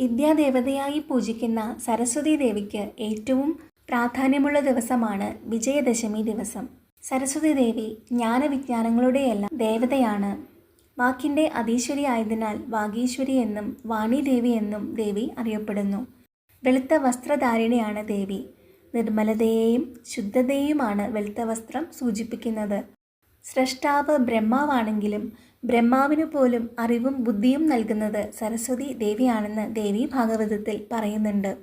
വിദ്യാദേവതയായി പൂജിക്കുന്ന സരസ്വതി ദേവിക്ക് ഏറ്റവും പ്രാധാന്യമുള്ള ദിവസമാണ് വിജയദശമി ദിവസം. സരസ്വതി ദേവി ജ്ഞാനവിജ്ഞാനങ്ങളുടെയെല്ലാം ദേവതയാണ്. വാക്കിന്റെ അതീശ്വരി ആയതിനാൽ വാഗീശ്വരി എന്നും വാണിദേവി എന്നും ദേവി അറിയപ്പെടുന്നു. വെളുത്ത വസ്ത്രധാരിണിയാണ് ദേവി. നിർമ്മലതയെയും ശുദ്ധതയെയുമാണ് വെളുത്ത വസ്ത്രം സൂചിപ്പിക്കുന്നത്. സ്രഷ്ടാവ് ബ്രഹ്മാവാണെങ്കിലും ബ്രഹ്മാവിനു പോലും അറിവും ബുദ്ധിയും നൽകുന്നത് സരസ്വതി ദേവിയാണെന്ന് ദേവി ഭാഗവതത്തിൽ പറയുന്നുണ്ട്.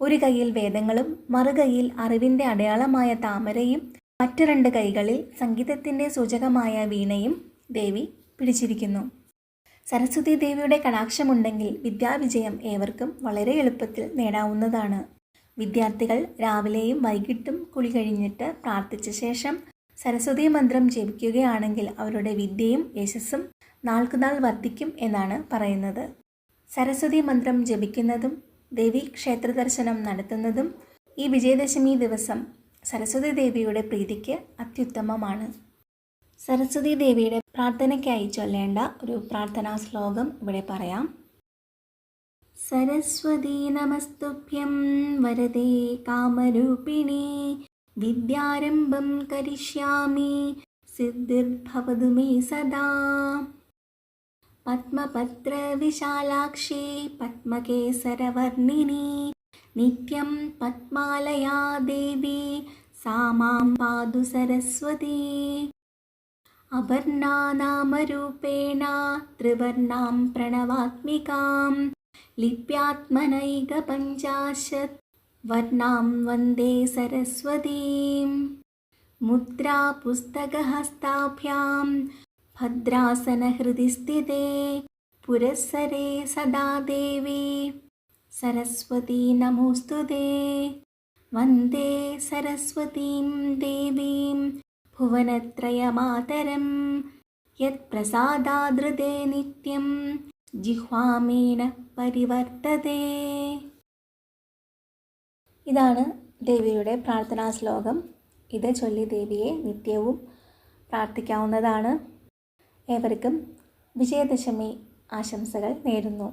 ഒരു കൈയിൽ വേദങ്ങളും മറുകൈയിൽ അറിവിന്റെ അടയാളമായ താമരയും മറ്റു രണ്ട് കൈകളിൽ സംഗീതത്തിന്റെ സൂചകമായ വീണയും ദേവി പിടിച്ചിരിക്കുന്നു. സരസ്വതി ദേവിയുടെ കടാക്ഷമുണ്ടെങ്കിൽ വിദ്യാവിജയം ഏവർക്കും വളരെ എളുപ്പത്തിൽ നേടാവുന്നതാണ്. വിദ്യാർത്ഥികൾ രാവിലെയും വൈകിട്ടും കുളി കഴിഞ്ഞിട്ട് പ്രാർത്ഥിച്ച ശേഷം സരസ്വതി മന്ത്രം ജപിക്കുകയാണെങ്കിൽ അവരുടെ വിദ്യയും യശസ്സും നാൾക്കുനാൾ വർദ്ധിക്കും എന്നാണ് പറയുന്നത്. സരസ്വതി മന്ത്രം ജപിക്കുന്നതും ദേവി ക്ഷേത്ര ദർശനം നടത്തുന്നതും ഈ വിജയദശമി ദിവസം സരസ്വതി ദേവിയുടെ പ്രീതിക്ക് അത്യുത്തമമാണ്. സരസ്വതി ദേവിയുടെ പ്രാർത്ഥനയ്ക്കായി ചൊല്ലേണ്ട ഒരു പ്രാർത്ഥനാ ശ്ലോകം ഇവിടെ പറയാം. സരസ്വതി നമസ്തുഭ്യം വരദേ കാമരൂപിണി विद्यारम्भं करिष्यामि सिद्धिर्भवतु मे सदा पद्मपत्रविशालाक्षी पद्मकेसरवर्णिनी नित्यं पद्मालया देवी सा मां पादु सरस्वती अवर्णानामरूपेण त्रिवर्णां प्रणवात्मिकां लिप्यात्मनैकपञ्चाशत् वर्णां वन्दे सरस्वतीं मुद्रा पुस्तकहस्ताभ्यां भद्रासनहृदि स्थिते पुरःसरे सदा देवी सरस्वती नमोऽस्तु ते। वन्दे सरस्वतीं देवीं भुवनत्रयमातरं यत्प्रसादादृते नित्यं जिह्वामेनः परिवर्तते। ഇതാണ് ദേവിയുടെ പ്രാർത്ഥനാ ശ്ലോകം. ഇത് ചൊല്ലി ദേവിയെ നിത്യവും പ്രാർത്ഥിക്കാവുന്നതാണ്. ഏവർക്കും വിജയദശമി ആശംസകൾ നേരുന്നു.